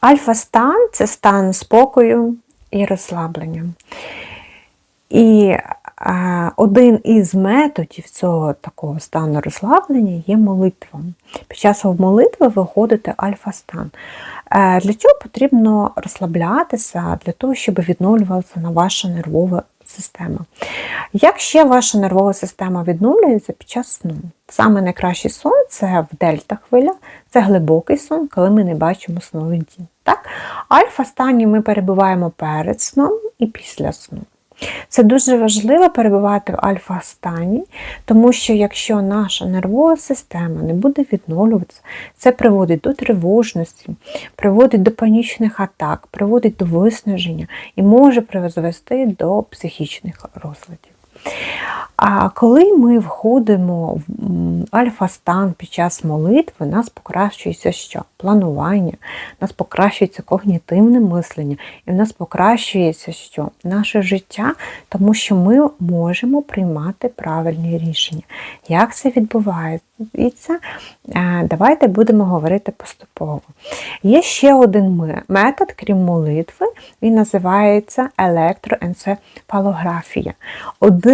Альфа-стан це стан спокою і розслаблення. І а, один із методів цього такого стану розслаблення є молитва. Під час молитви виходите альфа-стан. Е, Для чого потрібно розслаблятися? Для того, щоб відновлювалася на ваша нервова система. Як ще ваша нервова система відновлюється під час сну? Саме найкращий сон це в дельта хвиля, це глибокий сон, коли ми не бачимо сновидінь. Так? Альфа-стані ми перебуваємо перед сном і після сну. Це дуже важливо перебувати в альфа-стані, тому що якщо наша нервова система не буде відновлюватися, це приводить до тривожності, приводить до панічних атак, приводить до виснаження і може призвести до психічних розладів. А коли ми входимо в альфа-стан під час молитви, нас покращується що? Планування, нас покращується когнітивне мислення, і в нас покращується що? Наше життя, тому що ми можемо приймати правильні рішення. Як це відбувається? Е, Давайте будемо говорити поступово. Є ще один метод, крім молитви, він називається електроенцефалографія. Один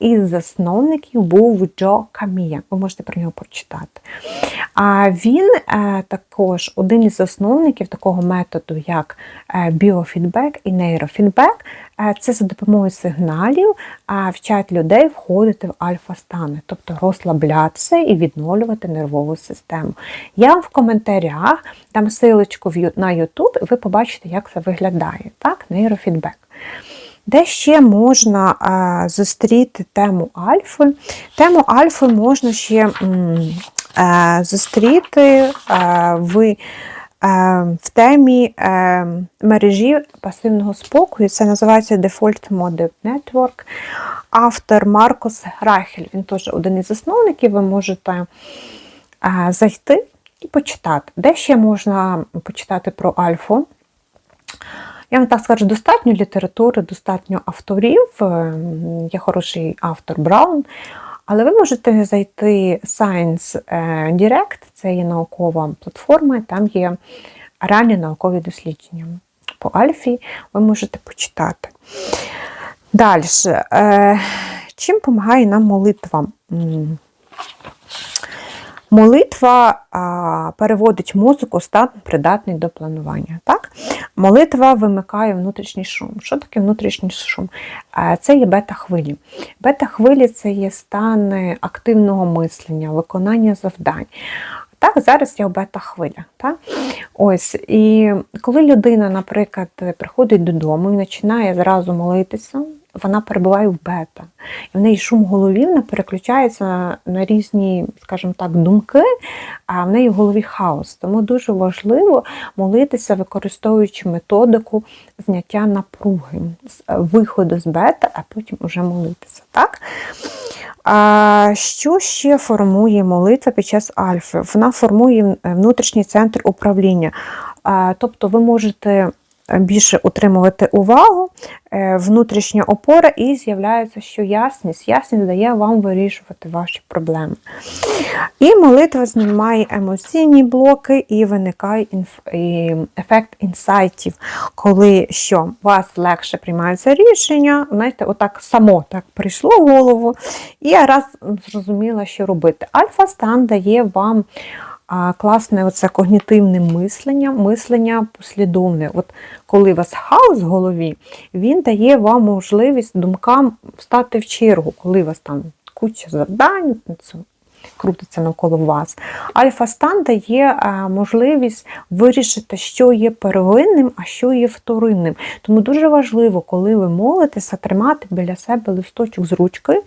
із засновників був Джо Камія. Ви можете про нього прочитати. А він е, також один із засновників такого методу, як е, біофідбек і нейрофідбек. Е, Це за допомогою сигналів вчать людей входити в альфа-стани, тобто розслаблятися і відновлювати нервову систему. Я в коментарях дам силочку на YouTube, і ви побачите, як це виглядає. Так, нейрофідбек. Де ще можна зустріти тему альфи? Тему альфи можна ще е, зустріти е, в, е, в темі е, мережі пасивного спокою. Це називається Default Mode Network. Автор Маркус Рахель. Він теж один із засновників. Ви можете е, зайти і почитати. Де ще можна почитати про альфу? Я вам так скажу, достатньо літератури, достатньо авторів. Є хороший автор Браун. Але ви можете зайти Science е, Direct, це є наукова платформа, там є реальні наукові дослідження. По Альфі ви можете почитати. Далі. Е, Чим допомагає нам молитва? Молитва переводить музику стан придатний до планування. Так? Молитва вимикає внутрішній шум. Що таке внутрішній шум? Це є бета-хвилі. Бета-хвилі це є стан активного мислення, виконання завдань. Так, зараз я в бета-хвилях. Ось, і коли людина, наприклад, приходить додому і починає зразу молитися, вона перебуває в бета. І в неї шум голові вона переключається на, різні, скажімо так, думки, а в неї в голові хаос. Тому дуже важливо молитися, використовуючи методику зняття напруги, з- виходу з бета, а потім уже молитися. Так? А що ще формує молитва під час альфи? Вона формує внутрішній центр управління. Тобто ви можете більше утримувати увагу, е, внутрішня опора, і з'являється, що ясність. Ясність дає вам вирішувати ваші проблеми. І молитва знімає емоційні блоки і виникає інф- і ефект інсайтів, коли що вас легше приймаються рішення, знаєте, отак само так прийшло в голову, і я раз зрозуміла, що робити. Альфа-стан дає вам класне оце когнітивне мислення, мислення послідовне. От коли у вас хаос в голові, він дає вам можливість думкам встати в чергу, коли у вас там куча завдань, крутиться навколо вас. Альфа-стан дає можливість вирішити, що є первинним, а що є вторинним. Тому дуже важливо, коли ви молитеся, тримати біля себе листочок з ручкою.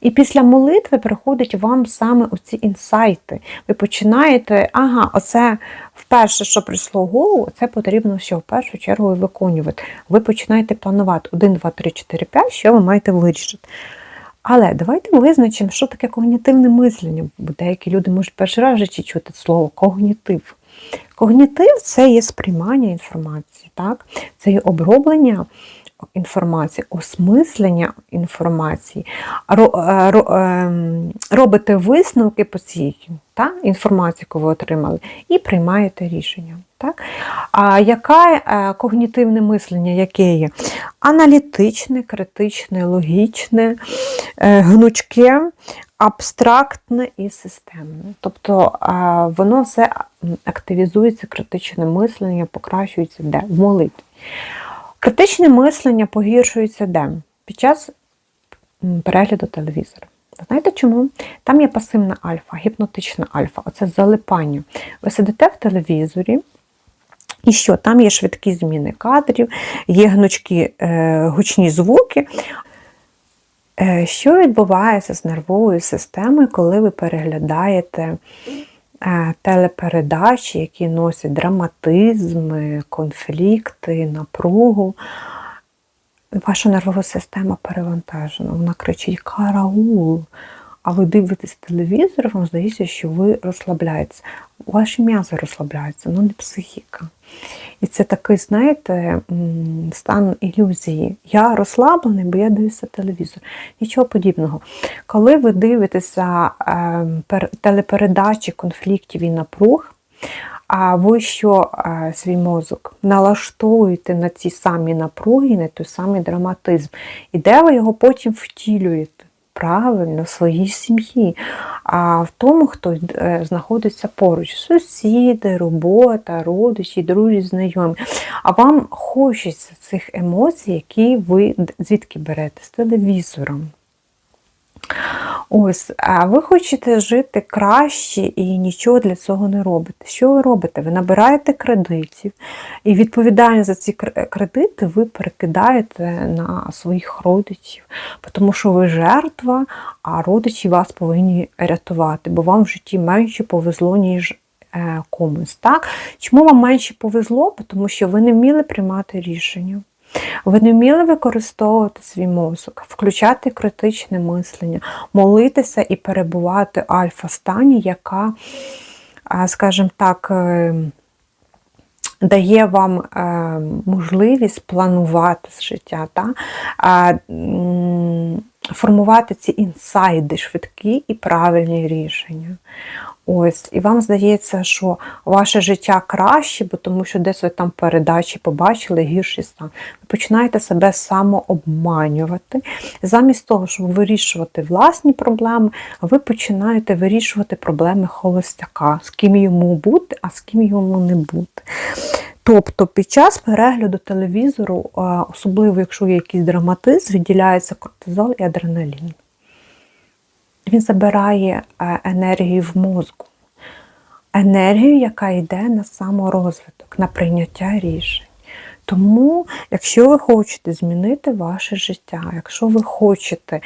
І після молитви приходять вам саме оці інсайти. Ви починаєте, ага, оце вперше, що прийшло в голову, це потрібно що в першу чергу виконувати. Ви починаєте планувати 1, 2, 3, 4, 5, що ви маєте вирішити. Але давайте визначимо, що таке когнітивне мислення, бо деякі люди можуть перший раз житті чути слово когнітив. Когнітив це є сприймання інформації, так? це є оброблення інформації, осмислення інформації, е, ем, робите висновки по цій та, інформації, яку ви отримали, і приймаєте рішення. Так? А яке когнітивне мислення, яке є? Аналітичне, критичне, логічне, е, гнучке, абстрактне і системне. Тобто е, воно все активізується, критичне мислення, покращується де? В молитві. Критичне мислення погіршується де? Під час перегляду телевізора. Знаєте чому? Там є пасивна альфа, гіпнотична альфа, оце залипання. Ви сидите в телевізорі, і що? Там є швидкі зміни кадрів, є гнучкі е, гучні звуки. Е, що відбувається з нервовою системою, коли ви переглядаєте телепередачі, які носять драматизм, е, конфлікти, напругу? Ваша нервова система перевантажена, вона кричить караул. А ви дивитесь телевізор, вам здається, що ви розслабляєтеся. Ваші м'язи розслабляються, ну не психіка. І це такий, знаєте, стан ілюзії. Я розслаблений, бо я дивлюся телевізор. Нічого подібного. Коли ви дивитеся е, телепередачі конфліктів і напруг, а ви що е, свій мозок налаштовуєте на ці самі напруги, на той самий драматизм. І де ви його потім втілюєте? Правильно, своїй сім'ї, а в тому, хто е, знаходиться поруч: сусіди, робота, родичі, друзі, знайомі. А вам хочеться цих емоцій, які ви звідки берете з телевізором. Ось, а ви хочете жити краще і нічого для цього не робите. Що ви робите? Ви набираєте кредитів, і відповідальність за ці кредити ви перекидаєте на своїх родичів, тому що ви жертва, а родичі вас повинні рятувати, бо вам в житті менше повезло, ніж е, комусь. Так? Чому вам менше повезло? Тому що ви не вміли приймати рішення. Ви не вміли використовувати свій мозок, включати критичне мислення, молитися і перебувати альфа-стані, яка, скажімо так, е, дає вам е, можливість планувати з життя, та? формувати ці інсайди, швидкі і правильні рішення. Ось, і вам здається, що ваше життя краще, бо тому що десь ви там передачі побачили гірший стан. Ви починаєте себе самообманювати. Замість того, щоб вирішувати власні проблеми, ви починаєте вирішувати проблеми холостяка, з ким йому бути, а з ким йому не бути. Тобто під час перегляду телевізору, особливо якщо є якийсь драматизм, виділяється кортизол і адреналін. Він забирає е, енергію в мозку. Енергію, яка йде на саморозвиток, на прийняття рішень. Тому, якщо ви хочете змінити ваше життя, якщо ви хочете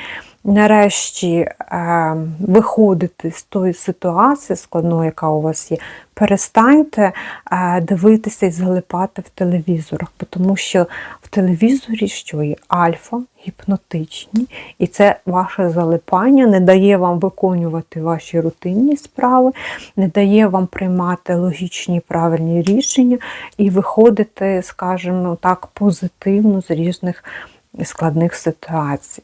нарешті е, виходити з тої ситуації складної, яка у вас є, перестаньте е, дивитися і залипати в телевізорах, тому що в телевізорі що є альфа, гіпнотичні, і це ваше залипання не дає вам виконувати ваші рутинні справи, не дає вам приймати логічні правильні рішення і виходити, скажімо так, позитивно з різних складних ситуацій.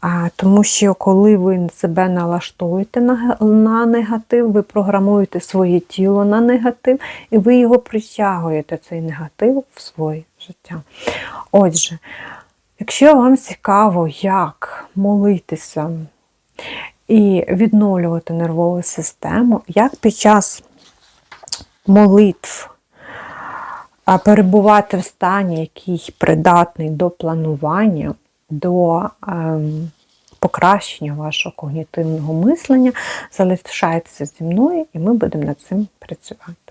А, Тому що коли ви себе налаштуєте на, на негатив, ви програмуєте своє тіло на негатив, і ви його притягуєте, цей негатив, в своє життя. Отже, якщо вам цікаво, як молитися і відновлювати нервову систему, як під час молитв а, перебувати в стані, який придатний до планування, до ем, покращення вашого когнітивного мислення, залишайтеся зі мною, і ми будемо над цим працювати.